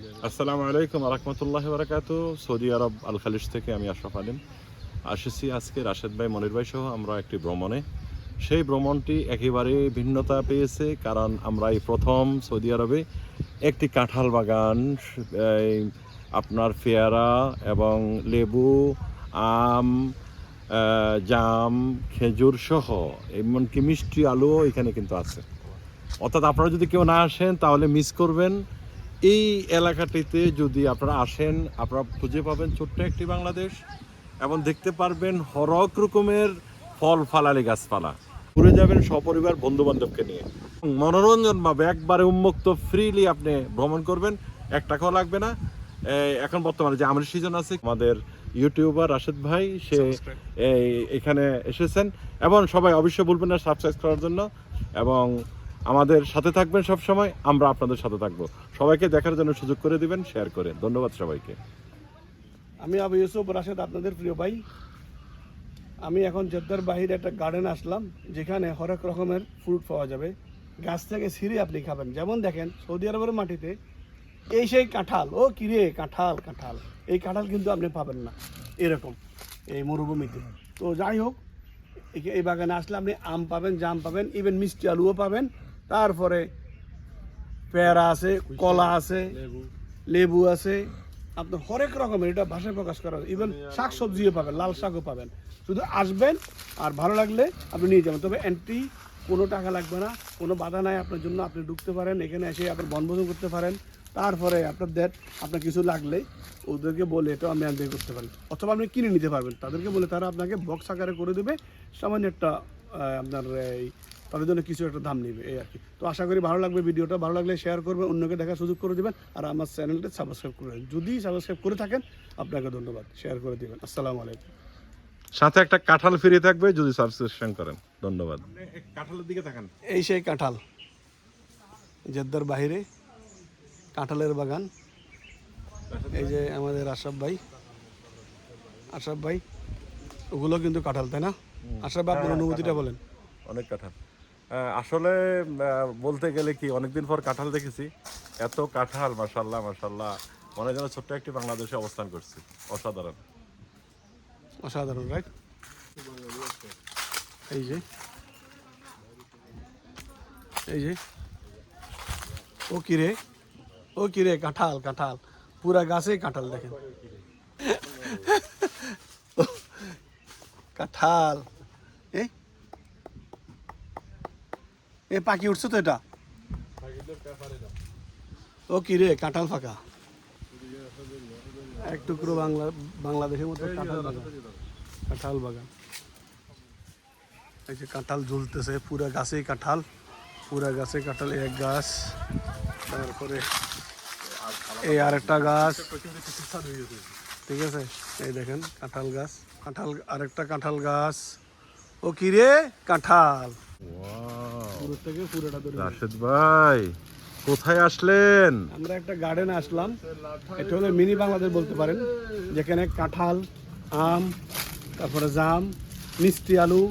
আসসালামু আলাইকুম রহমতুল্লাহ বারাকাত। সৌদি আরব আল খালিজ থেকে আমি আশরাফ আলিম। আসেছি আজকে রাশেদ ভাই, মনির ভাই সহ আমরা একটি ভ্রমণে। সেই ভ্রমণটি একেবারে ভিন্নতা পেয়েছে, কারণ আমরা এই প্রথম সৌদি আরবে একটি কাঁঠাল বাগান আপনার পেয়ারা এবং লেবু, আম জাম, খেজুর সহ, এমনকি মিষ্টি আলুও এখানে কিন্তু আছে। অর্থাৎ আপনারা যদি কেউ না আসেন তাহলে মিস করবেন। এই এলাকাটিতে যদি আপনারা আসেন আপনারা খুঁজে পাবেন ছোট্ট একটি বাংলাদেশ এবং দেখতে পারবেন হরক রকমের ফল ফালালি গাছপালা। ঘুরে যাবেন সপরিবার বন্ধু বান্ধবকে নিয়ে। মনোরঞ্জন ভাবে একবারে উন্মুক্ত ফ্রিলি আপনি ভ্রমণ করবেন এক টাকাও লাগবে না। এখন বর্তমানে যে আমার সিজন আছে আমাদের ইউটিউবার রাশেদ ভাই সে এখানে এসেছেন। এবং সবাই অবশ্যই বলবেন না সাবস্ক্রাইব করার জন্য। এবং আমাদের সাথে থাকবেন সব সময় আমরা আপনাদের সাথে থাকব। সবাইকে দেখার জন্য সুযোগ করে দিবেন শেয়ার করে। ধন্যবাদ সবাইকে। আমি আবু ইউসুফ রাশেদ, আপনাদের প্রিয় ভাই। আমি এখন জেদ্দার বাহিরে একটা গার্ডেন আসলাম, যেখানে হরেক রকমের ফ্রুট পাওয়া যাবে। গাছ থেকে ছিঁড়ে আপনি খাবেন। যেমন দেখেন, সৌদি আরবের মাটিতে এই সেই কাঁঠাল। ও কিরে, কাঁঠাল কাঁঠাল। এই কাঁঠাল কিন্তু আপনি পাবেন না। এরকম, এই মরুভূমিতে। তো যাই হোক, এই বাগানে আসলে আপনি আম পাবেন, জাম পাবেন ইভেন মিষ্টি আলুও পাবেন। তারপরে পেয়ারা আছে কলা আছে লেবু। আছে। আপনার হরেক রকমের এটা ভাষায় প্রকাশ করা ইভেন শাক সবজিও পাবেন লাল শাকও পাবেন। শুধু আসবেন আর ভালো লাগলে আপনি নিয়ে যাবেন। তবে এন্ট্রি কোনো টাকা লাগবে না কোনো বাধা নাই আপনার জন্য। আপনি ঢুকতে পারেন এখানে এসে আপনার বনভোজন করতে পারেন। তারপরে আপনার দেন আপনার কিছু লাগলে ওদেরকে বলে এটা আমি আনতে করতে পারেন অথবা আপনি কিনে নিতে পারবেন। তাদেরকে বলে তারা আপনাকে বক্স আকারে করে দেবে। সামান্য একটা আপনার এই তাদের জন্য কিছু একটা দাম নেবে এই আর কি। তো আশা করি ভালো লাগবে ভিডিওটা। ভালো লাগলে শেয়ার করবেন অন্যকে দেখার সুযোগ করে দেবেন আর আমার চ্যানেলটা সাবস্ক্রাইব করে যদি সাবস্ক্রাইব করে থাকেন আপনাকে ধন্যবাদ। শেয়ার করে দেবেন। আসসালামু আলাইকুম। সাথে একটা কাঁঠাল ফ্রি থাকবে যদি সাবস্ক্রিপশন করেন। ধন্যবাদ। কাঁঠালের দিকে থাকেন এই সেই কাঁঠাল। জেদ্দার বাইরে কাঁঠালের বাগান। এই যে আমাদের আশরাফ ভাই। আশরাফ ভাই ওগুলো কিন্তু কাঁঠাল তাই না? আশরাফ ভাই আপনার অনুভূতিটা বলেন। অনেক কাঁঠাল। আসলে বলতে গেলে কি, অনেকদিন পর কাঁঠাল দেখেছি। এত কাঁঠাল মাসাল্লাহ মাসাল্লাহ মনে যেন ছোট্ট একটি বাংলাদেশে অবস্থান করছি। অসাধারণ। অসাধারণ রাইট এই যে। এই যে। ও কিরে ও কিরে কাঁঠাল কাঁঠাল। পুরা গাছে কাঁঠাল দেখেন। কাঁঠাল। এ এ পাখি উঠছে তো এটা? ও কিরে কাঁঠাল ফাঁকা। এক টুকরো বাংলা, বাংলাদেশের মতো কাঁঠাল বাগান। কাঁঠাল বাগান। এই যে কাঁঠাল ঝুলতেছে, পুরা গাছেই কাঁঠাল, পুরা গাছে কাঁঠাল, এক গাছ, তারপরে এই আরেকটা গাছ। ঠিক আছে? এই দেখেন, কাঁঠাল গাছ, কাঁঠাল, আরেকটা কাঁঠাল গাছ। ও কি রে, কাঁঠাল। রাশেদ ভাই কোথায় আসলেন? আমরা একটা গার্ডেনে আসলাম। এটা হলো মিনি বাংলাদেশ বলতে পারেন যেখানে কাঁঠাল আম তারপরে জাম মিষ্টি আলু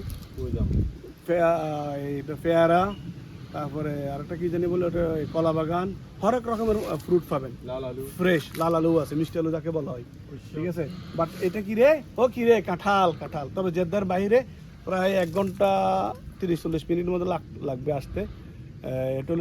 পেয়ারা তারপরে আরেকটা কি জানি বলে ওটা কলা বাগান। হরেক রকমের ফ্রুট পাবেন। লাল আলু। ফ্রেশ লাল আলু আছে মিষ্টি আলু যাকে বলা হয়। ঠিক আছে? বাট এটা কি রে? ও কি রে? কাঁঠাল কাঁঠাল। তবে জেদ্দার বাইরে প্রায় এক ঘণ্টা তিরিশ চল্লিশ মিনিট মতো লাগ- লাগবে আসতে। এটা